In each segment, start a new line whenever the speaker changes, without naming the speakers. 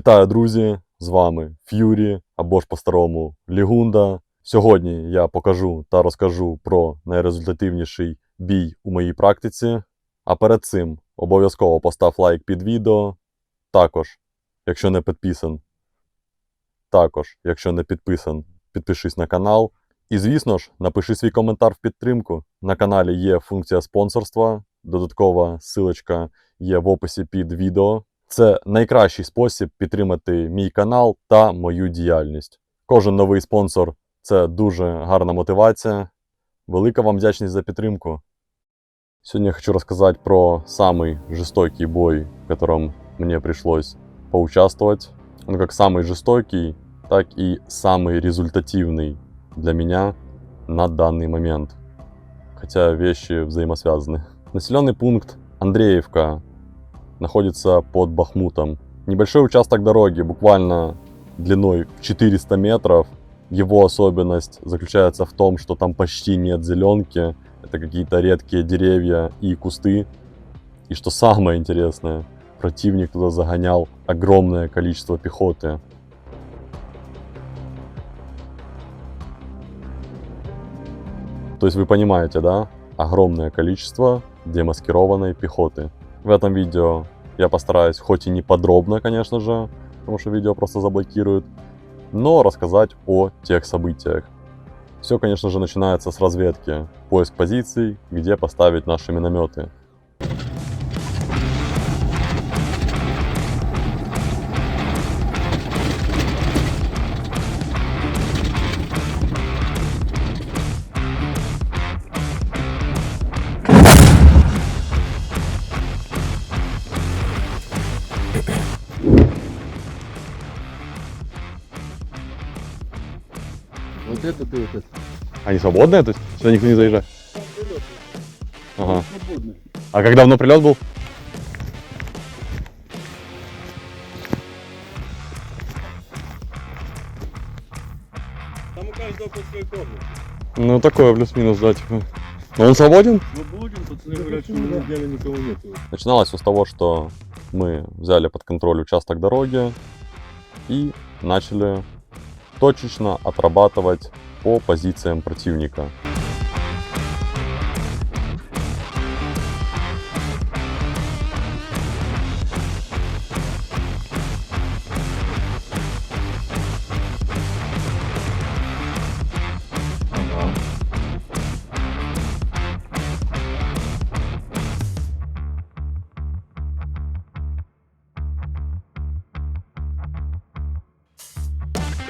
Вітаю, друзі! З вами Ф'юрі або ж по-старому Лігунда. Сьогодні я покажу та розкажу про найрезультативніший бій у моїй практиці. А перед цим обов'язково постав лайк під відео. Також, якщо не підписан, також, якщо не підписан, підпишись на канал. І, звісно ж, напиши свій коментар в підтримку. На каналі є функція спонсорства. Додаткова силочка є в описі під відео. Це найкращий спосіб підтримати мій канал та мою діяльність. Кожен новий спонсор це дуже гарна мотивація. Велика вам вдячність за підтримку. Сегодня я хочу рассказать про самый жестокий бой, в котором мне пришлось поучаствовать. Он как самый жестокий, так и самый результативный для меня на данный момент. Хотя вещи взаимосвязаны. Населенный пункт Андреевка находится под Бахмутом. Небольшой участок дороги, буквально длиной в 400 метров. Его особенность заключается в том, что там почти нет зеленки, это какие-то редкие деревья и кусты. И что самое интересное, противник туда загонял огромное количество пехоты. То есть вы понимаете, да? Огромное количество демаскированной пехоты. В этом видео я постараюсь, хоть и не подробно, конечно же, потому что видео просто заблокируют, но рассказать о тех событиях. Все, конечно же, начинается с разведки, поиск позиций, где поставить наши минометы.
Вот это ты вот это.
Они свободные? То есть сюда никто не заезжает? Ага.
Свободно.
А как давно прилет был?
Там у каждого по своей комнате.
Ну, такое плюс-минус, да, типа. Но он свободен?
Свободен, пацаны говорят, что на неделе никого нету.
Начиналось все с того, что мы взяли под контроль участок дороги и начали точечно отрабатывать по позициям противника.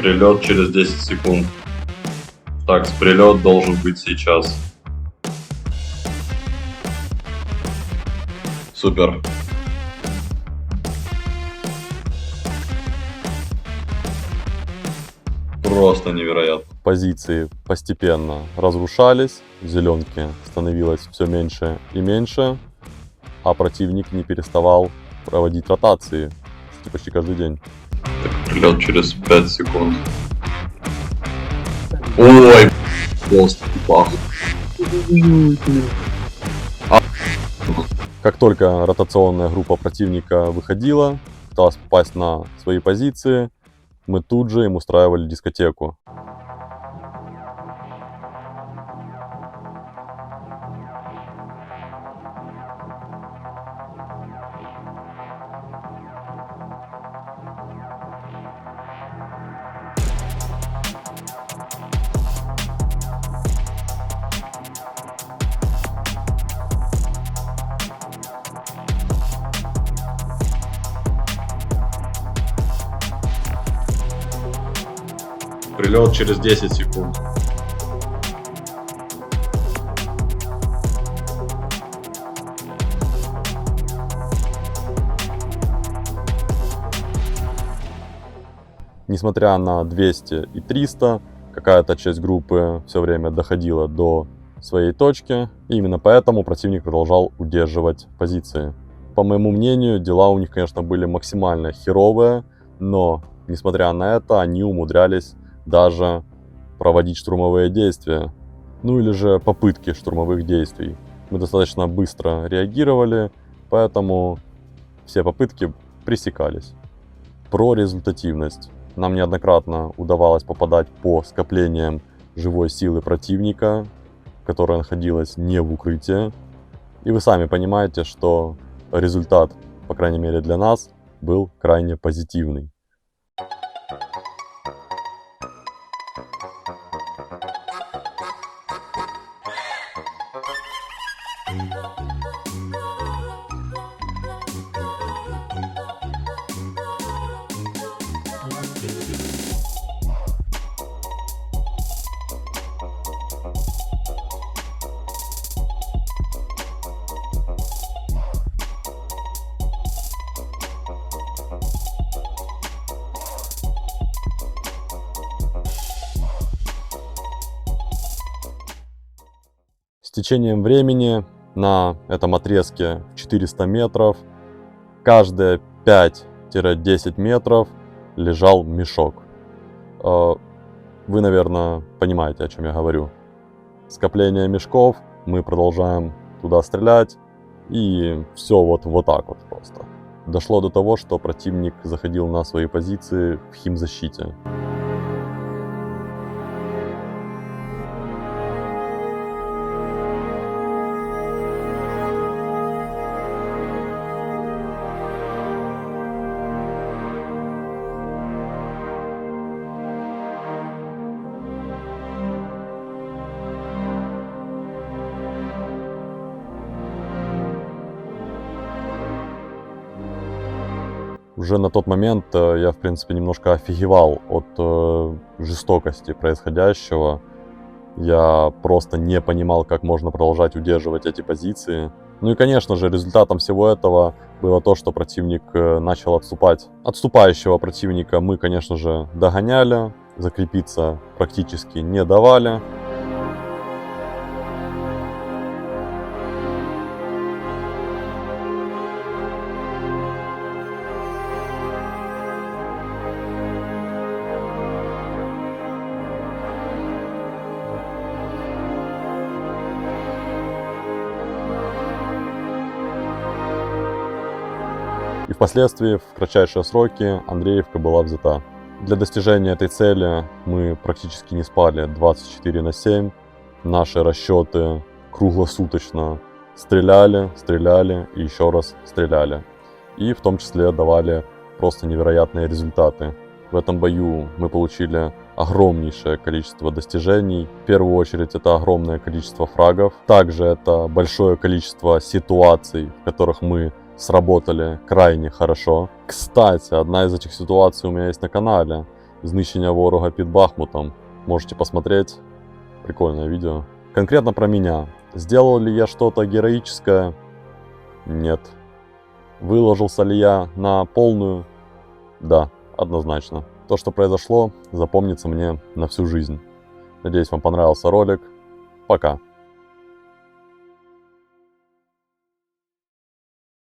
Прилет через 10 секунд. Так, прилет должен быть сейчас. Супер. Просто невероятно.
Позиции постепенно разрушались, зеленки становилось все меньше и меньше, а противник не переставал проводить ротации почти каждый день.
Прилет через 5 секунд. Ой, просто пах.
Как только ротационная группа противника выходила, пыталась попасть на свои позиции, мы тут же им устраивали дискотеку.
Прилет через 10 секунд.
Несмотря на 200 и 300, какая-то часть группы все время доходила до своей точки, и именно поэтому противник продолжал удерживать позиции. По моему мнению, дела у них, конечно, были максимально херовые, но, несмотря на это, они умудрялись даже проводить штурмовые действия, ну или же попытки штурмовых действий. Мы достаточно быстро реагировали, поэтому все попытки пресекались. Про результативность. Нам неоднократно удавалось попадать по скоплениям живой силы противника, которая находилась не в укрытии. И вы сами понимаете, что результат, по крайней мере для нас, был крайне позитивный. Течением времени на этом отрезке в 400 метров каждые 5-10 метров лежал мешок. Э, Вы, наверное, понимаете, о чем я говорю. Скопление мешков, мы продолжаем туда стрелять, и все вот, вот так вот просто. Дошло до того, что противник заходил на свои позиции в химзащите. Уже на тот момент э, я, в принципе, немножко офигевал от э, жестокости происходящего. Я просто не понимал, как можно продолжать удерживать эти позиции. Ну и, конечно же, результатом всего этого было то, что противник э, начал отступать. Отступающего противника мы, конечно же, догоняли, закрепиться практически не давали. Впоследствии, в кратчайшие сроки, Андреевка была взята. Для достижения этой цели мы практически не спали 24 на 7. Наши расчеты круглосуточно стреляли, стреляли и еще раз стреляли. И в том числе давали просто невероятные результаты. В этом бою мы получили огромнейшее количество достижений. В первую очередь это огромное количество фрагов. Также это большое количество ситуаций, в которых мы сработали крайне хорошо. Кстати, одна из этих ситуаций у меня есть на канале. Знищення ворога під Бахмутом. Можете посмотреть. Прикольное видео. Конкретно про меня. Сделал ли я что-то героическое? Нет. Выложился ли я на полную? Да, однозначно. То, что произошло, запомнится мне на всю жизнь. Надеюсь, вам понравился ролик. Пока.